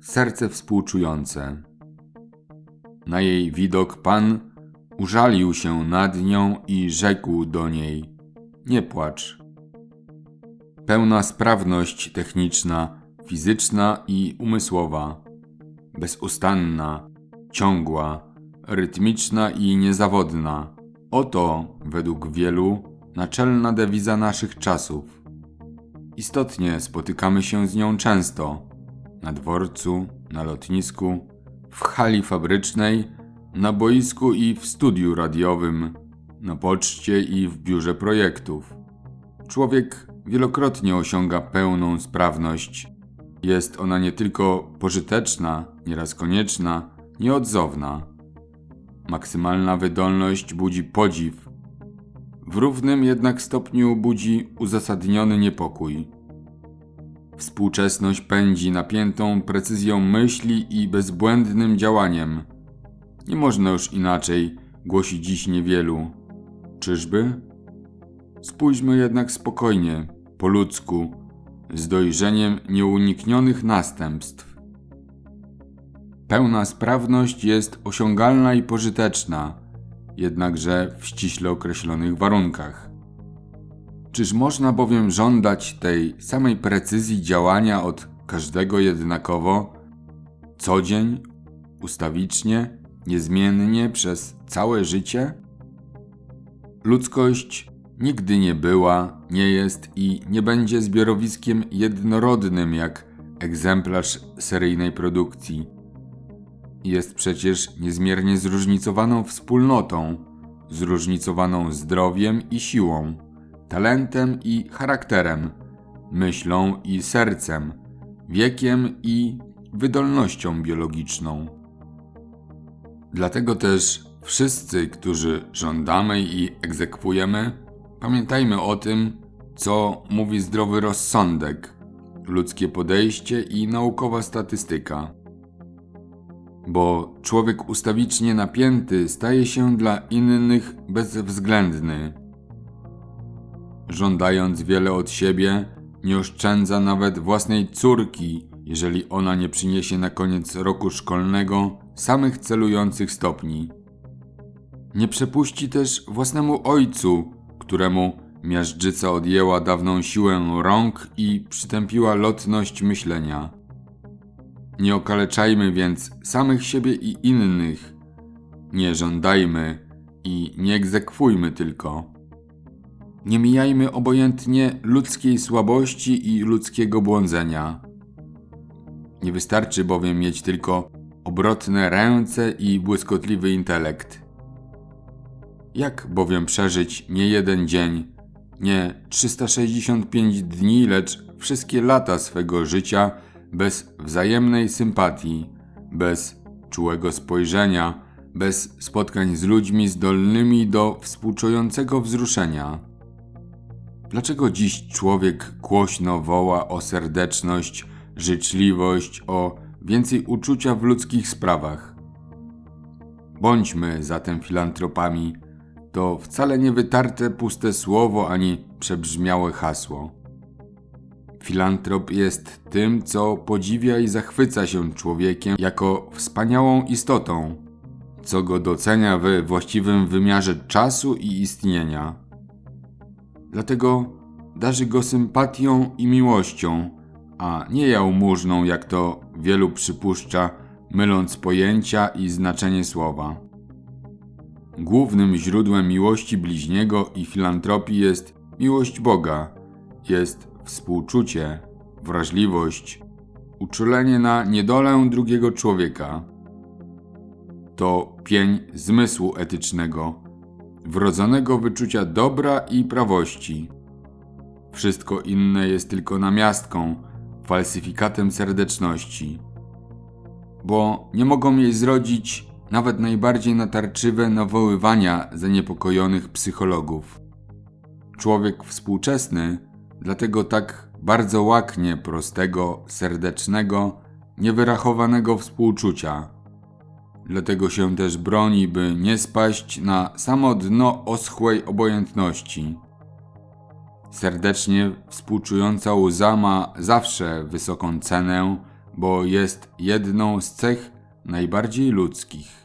serce współczujące. Na jej widok Pan użalił się nad nią i rzekł do niej: Nie płacz. Pełna sprawność techniczna, fizyczna i umysłowa, bezustanna, ciągła, rytmiczna i niezawodna. Oto, według wielu, naczelna dewiza naszych czasów. Istotnie spotykamy się z nią często na dworcu, na lotnisku, w hali fabrycznej, na boisku i w studiu radiowym, na poczcie i w biurze projektów. Człowiek wielokrotnie osiąga pełną sprawność. Jest ona nie tylko pożyteczna, nieraz konieczna, nieodzowna. Maksymalna wydolność budzi podziw. W równym jednak stopniu budzi uzasadniony niepokój. Współczesność pędzi napiętą precyzją myśli i bezbłędnym działaniem. Nie można już inaczej, głosi dziś niewielu. Czyżby? Spójrzmy jednak spokojnie, po ludzku, z dojrzeniem nieuniknionych następstw. Pełna sprawność jest osiągalna i pożyteczna, jednakże w ściśle określonych warunkach. Czyż można bowiem żądać tej samej precyzji działania od każdego jednakowo, co dzień, ustawicznie, niezmiennie przez całe życie? Ludzkość nigdy nie była, nie jest i nie będzie zbiorowiskiem jednorodnym jak egzemplarz seryjnej produkcji. Jest przecież niezmiernie zróżnicowaną wspólnotą, zróżnicowaną zdrowiem i siłą, talentem i charakterem, myślą i sercem, wiekiem i wydolnością biologiczną. Dlatego też wszyscy, którzy żądamy i egzekwujemy, pamiętajmy o tym, co mówi zdrowy rozsądek, ludzkie podejście i naukowa statystyka. Bo człowiek ustawicznie napięty staje się dla innych bezwzględny. Żądając wiele od siebie, nie oszczędza nawet własnej córki, jeżeli ona nie przyniesie na koniec roku szkolnego samych celujących stopni. Nie przepuści też własnemu ojcu, któremu miażdżyca odjęła dawną siłę rąk i przytępiła lotność myślenia. Nie okaleczajmy więc samych siebie i innych. Nie żądajmy i nie egzekwujmy tylko. Nie mijajmy obojętnie ludzkiej słabości i ludzkiego błądzenia. Nie wystarczy bowiem mieć tylko obrotne ręce i błyskotliwy intelekt. Jak bowiem przeżyć nie jeden dzień, nie 365 dni, lecz wszystkie lata swego życia bez wzajemnej sympatii, bez czułego spojrzenia, bez spotkań z ludźmi zdolnymi do współczującego wzruszenia? Dlaczego dziś człowiek głośno woła o serdeczność, życzliwość, o więcej uczucia w ludzkich sprawach? Bądźmy zatem filantropami. To wcale nie wytarte puste słowo ani przebrzmiałe hasło. Filantrop jest tym, co podziwia i zachwyca się człowiekiem jako wspaniałą istotą, co go docenia we właściwym wymiarze czasu i istnienia. Dlatego darzy go sympatią i miłością, a nie jałmużną, jak to wielu przypuszcza, myląc pojęcia i znaczenie słowa. Głównym źródłem miłości bliźniego i filantropii jest miłość Boga, jest współczucie, wrażliwość, uczulenie na niedolę drugiego człowieka. To pień zmysłu etycznego, wrodzonego wyczucia dobra i prawości. Wszystko inne jest tylko namiastką, falsyfikatem serdeczności. Bo nie mogą jej zrodzić nawet najbardziej natarczywe nawoływania zaniepokojonych psychologów. Człowiek współczesny dlatego tak bardzo łaknie prostego, serdecznego, niewyrachowanego współczucia. Dlatego się też broni, by nie spaść na samo dno oschłej obojętności. Serdecznie współczująca łza ma zawsze wysoką cenę, bo jest jedną z cech najbardziej ludzkich.